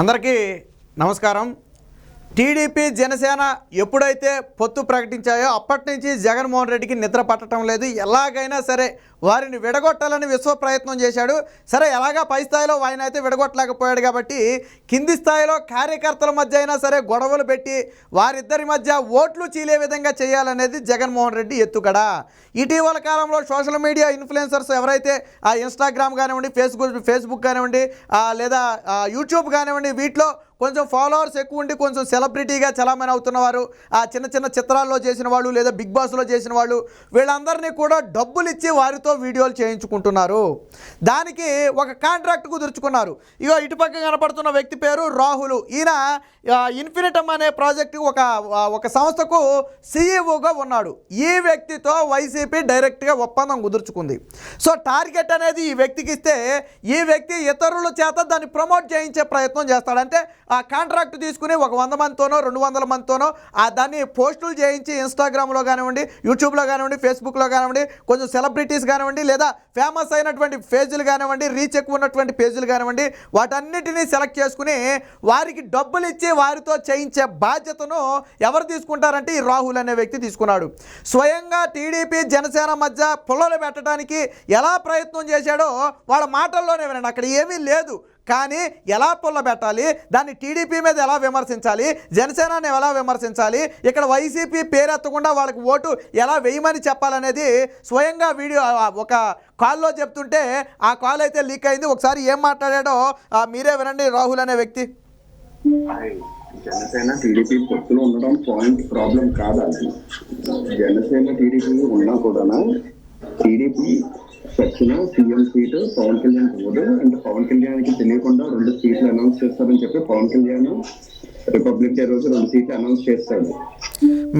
అందరికీ నమస్కారం. టీడీపీ జనసేన ఎప్పుడైతే పొత్తు ప్రకటించాయో అప్పటి నుంచి జగన్మోహన్ రెడ్డికి నిద్ర పట్టడం లేదు. ఎలాగైనా సరే వారిని విడగొట్టాలని విశ్వ ప్రయత్నం చేశాడు. సరే ఎలాగా పై స్థాయిలో ఆయన అయితే విడగొట్టలేకపోయాడు కాబట్టి కింది స్థాయిలో కార్యకర్తల మధ్య అయినా సరే గొడవలు పెట్టి వారిద్దరి మధ్య ఓట్లు చీలే విధంగా చేయాలనేది జగన్మోహన్ రెడ్డి ఎత్తుగడ. ఇటీవల కాలంలో సోషల్ మీడియా ఇన్ఫ్లుయెన్సర్స్ ఎవరైతే ఆ ఇన్స్టాగ్రామ్ కానివ్వండి ఫేస్బుక్ ఫేస్బుక్ కానివ్వండి లేదా యూట్యూబ్ కానివ్వండి వీటిలో కొంచెం ఫాలోవర్స్ ఎక్కువ ఉండి కొంచెం సెలబ్రిటీగా చలామణి అవుతున్నవారు ఆ చిన్న చిన్న చిత్రాల్లో చేసిన వాళ్ళు లేదా బిగ్ బాస్లో చేసిన వాళ్ళు వీళ్ళందరినీ కూడా డబ్బులు ఇచ్చి వారితో వీడియోలు చేయించుకుంటున్నారు. దానికి ఒక కాంట్రాక్ట్ కుదుర్చుకున్నారు. ఇగో ఇటుపక్క కనపడుతున్న వ్యక్తి పేరు రాహుల్. ఈయన ఇన్ఫినిటమ్ అనే ప్రాజెక్టు ఒక ఒక సంస్థకు సీఈఓగా ఉన్నాడు. ఈ వ్యక్తితో వైసీపీ డైరెక్ట్గా ఒప్పందం కుదుర్చుకుంది. సో టార్గెట్ అనేది ఈ వ్యక్తికి ఇస్తే ఈ వ్యక్తి ఇతరుల చేత దాన్ని ప్రమోట్ చేయించే ప్రయత్నం చేస్తాడంటే ఆ కాంట్రాక్ట్ తీసుకుని ఒక వంద మందితోనో రెండు వందల మందితోనో ఆ దాన్ని పోస్టులు చేయించి ఇన్స్టాగ్రామ్లో కానివ్వండి యూట్యూబ్లో కానివ్వండి ఫేస్బుక్లో కానివ్వండి కొంచెం సెలబ్రిటీస్ కానివ్వండి లేదా ఫేమస్ అయినటువంటి పేజీలు కానివ్వండి రీచ్ ఎక్కువ ఉన్నటువంటి పేజీలు కానివ్వండి వాటన్నిటినీ సెలెక్ట్ చేసుకుని వారికి డబ్బులు ఇచ్చి వారితో చేయించే బాధ్యతను ఎవరు తీసుకుంటారంటే ఈ రాహుల్ అనే వ్యక్తి తీసుకున్నాడు. స్వయంగా టీడీపీ జనసేన మధ్య పుల్లలు పెట్టడానికి ఎలా ప్రయత్నం చేశాడో వాళ్ళ మాటల్లోనే వినండి. అక్కడ ఏమీ లేదు. కానీ ఎలా పుల్లబెట్టాలి? దాన్ని టీడీపీ మీద ఎలా విమర్శించాలి? జనసేనని ఎలా విమర్శించాలి? ఇక్కడ వైసీపీ పేరెత్తకుండా వాళ్ళకి ఓటు ఎలా వేయమని చెప్పాలనేది స్వయంగా వీడియో ఒక కాల్లో చెప్తుంటే ఆ కాల్ అయితే లీక్ అయింది. ఒకసారి ఏం మాట్లాడాడో ఆ, మీరే వినండి. రాహుల్ అనే వ్యక్తి. జనసేన టీడీపీ పొత్తులో ఉండడం పాయింట్ ప్రాబ్లం కాదండి. జనసేన టీడీపీ ఉన్నా కూడా టీడీపీ చచ్చిన సీఎం సీటు పవన్ కళ్యాణ్ పోదు అంటే పవన్ కళ్యాణ్కి తెలియకుండా రెండు సీట్లు అనౌన్స్ చేస్తారని చెప్పి పవన్ కళ్యాణ్ రిపబ్లిక్ డే రోజు రెండు సీట్లు అనౌన్స్ చేస్తాడు.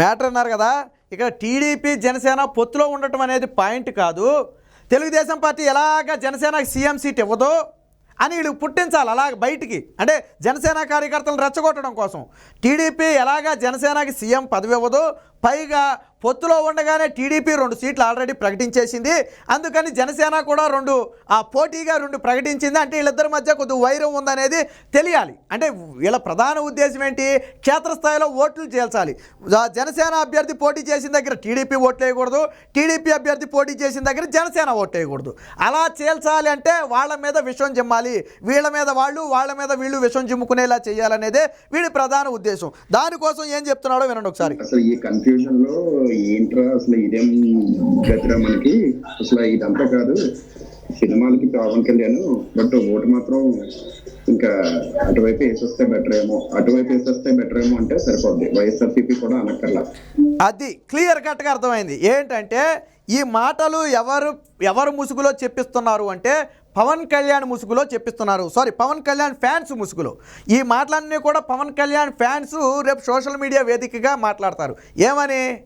మ్యాటర్ అన్నారు కదా ఇక్కడ టీడీపీ జనసేన పొత్తులో ఉండటం అనేది పాయింట్ కాదు. తెలుగుదేశం పార్టీ ఎలాగ జనసేనకి సీఎం సీట్ ఇవ్వదు అని వీళ్ళు పుట్టించాలి అలాగ బయటికి. అంటే జనసేన కార్యకర్తలను రెచ్చగొట్టడం కోసం. టీడీపీ ఎలాగా జనసేనకి సీఎం పదవి ఇవ్వదు పైగా పొత్తులో ఉండగానే టీడీపీ రెండు సీట్లు ఆల్రెడీ ప్రకటించేసింది. అందుకని జనసేన కూడా రెండు ఆ పోటీగా రెండు ప్రకటించింది. అంటే వీళ్ళిద్దరి మధ్య కొద్ది వైరం ఉందనేది తెలియాలి. అంటే వీళ్ళ ప్రధాన ఉద్దేశం ఏంటి? క్షేత్రస్థాయిలో ఓట్లు చేల్చాలి. జనసేన అభ్యర్థి పోటీ చేసిన దగ్గర టీడీపీ ఓట్లు వేయకూడదు. టీడీపీ అభ్యర్థి పోటీ చేసిన దగ్గర జనసేన ఓట్లు వేయకూడదు. అలా చేల్చాలి అంటే వాళ్ళ మీద విషం చిమ్మాలి వీళ్ళ మీద వాళ్ళు వాళ్ళ మీద వీళ్ళు విషం చిమ్ముకునేలా చేయాలనేదే వీడి ప్రధాన ఉద్దేశం. దానికోసం ఏం చెప్తున్నాడో వినండి ఒకసారి. అసలు ఈ కన్ఫ్యూజన్లో ఏంట్రా అసలు ఇదేం గతిరా మనకి? అసలు ఇదంతా కాదు. సినిమాలకి పవన్ కళ్యాణ్ బట్ ఓటు మాత్రం ఇంకా అటువైపు వేసేస్తే బెటర్ ఏమో. అటువైపు వేసేస్తే బెటర్ ఏమో అంటే సరిపోద్ది. వైఎస్ఆర్సీపీ కూడా అనక్కర్లా. అది క్లియర్ కట్గా అర్థమైంది. ఏంటంటే ఈ మాటలు ఎవరు ఎవరు ముసుగులో చెప్పిస్తున్నారు అంటే పవన్ కళ్యాణ్ ముసుగులో చెప్పిస్తున్నారు. సారీ పవన్ కళ్యాణ్ ఫ్యాన్స్ ముసుగులో. ఈ మాటలన్నీ కూడా పవన్ కళ్యాణ్ ఫ్యాన్స్ రేపు సోషల్ మీడియా వేదికగా మాట్లాడతారు. ఏమని?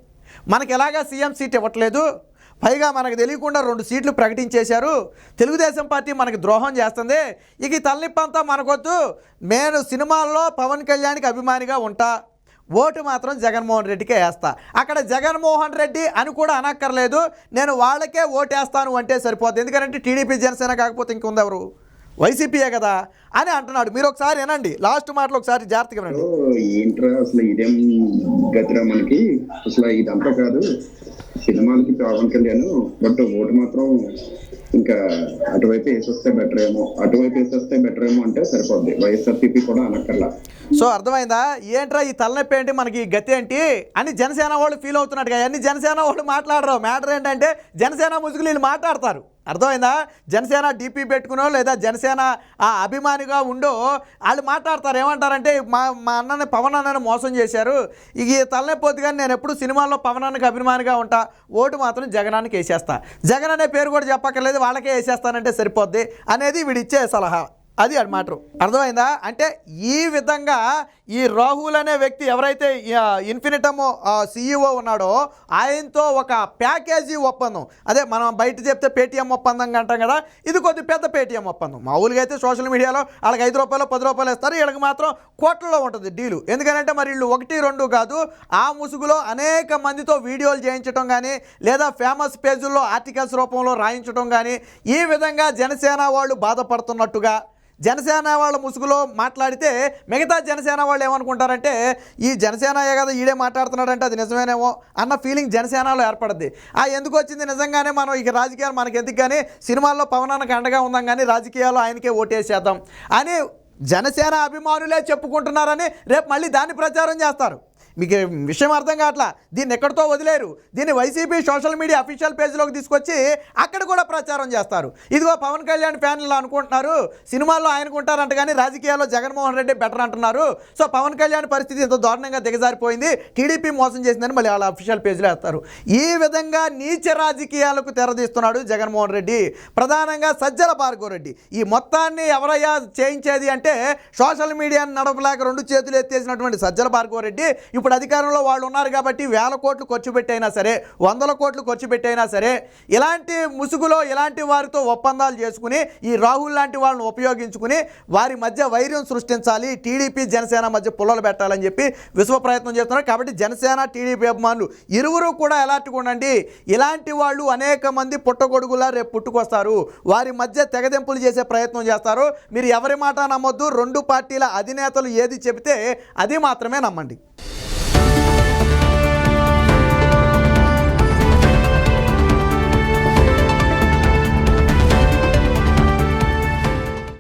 మనకి ఎలాగా సీఎం సీట్ ఇవ్వట్లేదు? పైగా మనకు తెలియకుండా రెండు సీట్లు ప్రకటించేశారు. తెలుగుదేశం పార్టీ మనకి ద్రోహం చేస్తుంది. ఇక ఈ తలనిప్పి మనకొద్దు. నేను సినిమాల్లో పవన్ కళ్యాణ్కి అభిమానిగా ఉంటా. ఓటు మాత్రం జగన్మోహన్ రెడ్డికే వేస్తా. అక్కడ జగన్మోహన్ రెడ్డి అని కూడా అనక్కర్లేదు. నేను వాళ్ళకే ఓటేస్తాను అంటే సరిపోద్ది. ఎందుకంటే టీడీపీ జనసేన కాకపోతే ఇంకొందెవరు వైసీపీయే కదా అని అంటున్నాడు. మీరు ఒకసారి వినండి. లాస్ట్ మాటలు ఒకసారి జాగ్రత్తగా వినండి. ఏంట్రా అసలు ఇదేం గతిరా మనకి? అసలు ఇదంతా కాదు. సినిమాలకి పవన్ కళ్యాణ్ బట్ ఓటు మాత్రం ఇంకా అటువైపు వేసేస్తే బెటర్ ఏమో అటువైపు వేసేస్తే బెటర్ ఏమో అంటే సరిపోద్ది. వైఎస్ఆర్సీపీ కూడా అనక్కర్లా. సో అర్థమైందా? ఏంట్రా ఈ తలనొప్పి ఏంటి? మనకి ఈ గతి ఏంటి? అని జనసేన వాళ్ళు ఫీల్ అవుతున్నట్టుగా అన్ని జనసేన వాళ్ళు మాట్లాడరు. మ్యాటర్ ఏంటంటే జనసేన ముసుగులు వీళ్ళు మాట్లాడతారు. అర్థమైందా? జనసేన డీపీ పెట్టుకునో లేదా జనసేన ఆ అభిమానిగా ఉండో వాళ్ళు మాట్లాడతారు. ఏమంటారంటే మా మా అన్నని పవన్ అన్నని మోసం చేశారు. ఇక ఈ తలనొప్పి కానీ నేను ఎప్పుడు సినిమాల్లో పవన్ అన్నకి అభిమానిగా ఉంటా. ఓటు మాత్రం జగనానికి వేసేస్తా. జగన్ అనే పేరు కూడా చెప్పక్కర్లేదు. వాళ్ళకే వేసేస్తానంటే సరిపోద్ది అనేది వీడిచ్చే సలహా. అది అనమాట అర్థమైందా? అంటే ఈ విధంగా ఈ రాహుల్ అనే వ్యక్తి ఎవరైతే ఇన్ఫినిటమ్ సీఈఓ ఉన్నాడో ఆయనతో ఒక ప్యాకేజీ ఒప్పందం. అదే మనం బయట చెప్తే పేటీఎం ఒప్పందం అంటాం కదా ఇది కొద్ది పెద్ద పేటీఎం ఒప్పందం. మామూలుగా అయితే సోషల్ మీడియాలో వాళ్ళకి ఐదు రూపాయలు పది రూపాయలు ఇస్తారు వీళ్ళకి మాత్రం కోట్లలో ఉంటుంది డీలు. ఎందుకంటే మరి వీళ్ళు ఒకటి రెండు కాదు ఆ ముసుగులో అనేక మందితో వీడియోలు చేయించడం కానీ లేదా ఫేమస్ పేజీల్లో ఆర్టికల్స్ రూపంలో రాయించడం కానీ ఈ విధంగా జనసేన వాళ్ళు బాధపడుతున్నట్టుగా జనసేన వాళ్ళ ముసుగులో మాట్లాడితే మిగతా జనసేన వాళ్ళు ఏమనుకుంటారంటే ఈ జనసేన కదా ఈడే మాట్లాడుతున్నాడంటే అది నిజమేనేమో అన్న ఫీలింగ్ జనసేనలో ఏర్పడద్ది. ఆ ఎందుకు వచ్చింది నిజంగానే మనం ఇక రాజకీయాలు మనకి ఎందుకు కానీ సినిమాల్లో పవనానికి అండగా ఉందాం కానీ రాజకీయాల్లో ఆయనకే ఓటేసేద్దాం అని జనసేన అభిమానులే చెప్పుకుంటున్నారని రేపు మళ్ళీ దాన్ని ప్రచారం చేస్తారు. మీకు విషయం అర్థం కావట్లా? దీన్ని ఎక్కడితో వదిలేరు? దీన్ని వైసీపీ సోషల్ మీడియా అఫీషియల్ పేజ్లోకి తీసుకొచ్చి అక్కడ కూడా ప్రచారం చేస్తారు. ఇదిగో పవన్ కళ్యాణ్ ఫ్యాన్లు అనుకుంటున్నారు. సినిమాల్లో ఆయనకుంటారంట కానీ రాజకీయాల్లో జగన్మోహన్ రెడ్డి బెటర్ అంటున్నారు. సో పవన్ కళ్యాణ్ పరిస్థితి ఇంత దారుణంగా దిగజారిపోయింది. టీడీపీ మోసం చేసిందని మళ్ళీ వాళ్ళ అఫీషియల్ పేజ్లో వేస్తారు. ఈ విధంగా నీచ రాజకీయాలకు తెరదీస్తున్నాడు జగన్మోహన్ రెడ్డి. ప్రధానంగా సజ్జల భార్గవరెడ్డి ఈ మొత్తాన్ని ఎవరయ్యా చేయించేది అంటే సోషల్ మీడియాను నడపలేక రెండు చేతులు ఎత్తేసినటువంటి సజ్జల భార్గవరెడ్డి రెడ్డి. ఇప్పుడు అధికారంలో వాళ్ళు ఉన్నారు కాబట్టి వేల కోట్లు ఖర్చు పెట్టైనా సరే వందల కోట్లు ఖర్చు పెట్టైనా సరే ఇలాంటి ముసుగులో ఇలాంటి వారితో ఒప్పందాలు చేసుకుని ఈ రాహుల్ లాంటి వాళ్ళని ఉపయోగించుకుని వారి మధ్య వైర్యం సృష్టించాలి టీడీపీ జనసేన మధ్య పుల్లలు పెట్టాలని చెప్పి విశ్వ ప్రయత్నం చేస్తున్నారు. కాబట్టి జనసేన టీడీపీ అభిమానులు ఇరువురు కూడా ఎలాంటి ఉండండి. ఇలాంటి వాళ్ళు అనేక మంది పుట్టగొడుగులా రేపు పుట్టుకొస్తారు. వారి మధ్య తెగదెంపులు చేసే ప్రయత్నం చేస్తారు. మీరు ఎవరి మాట నమ్మొద్దు. రెండు పార్టీల అధినేతలు ఏది చెబితే అది మాత్రమే నమ్మండి.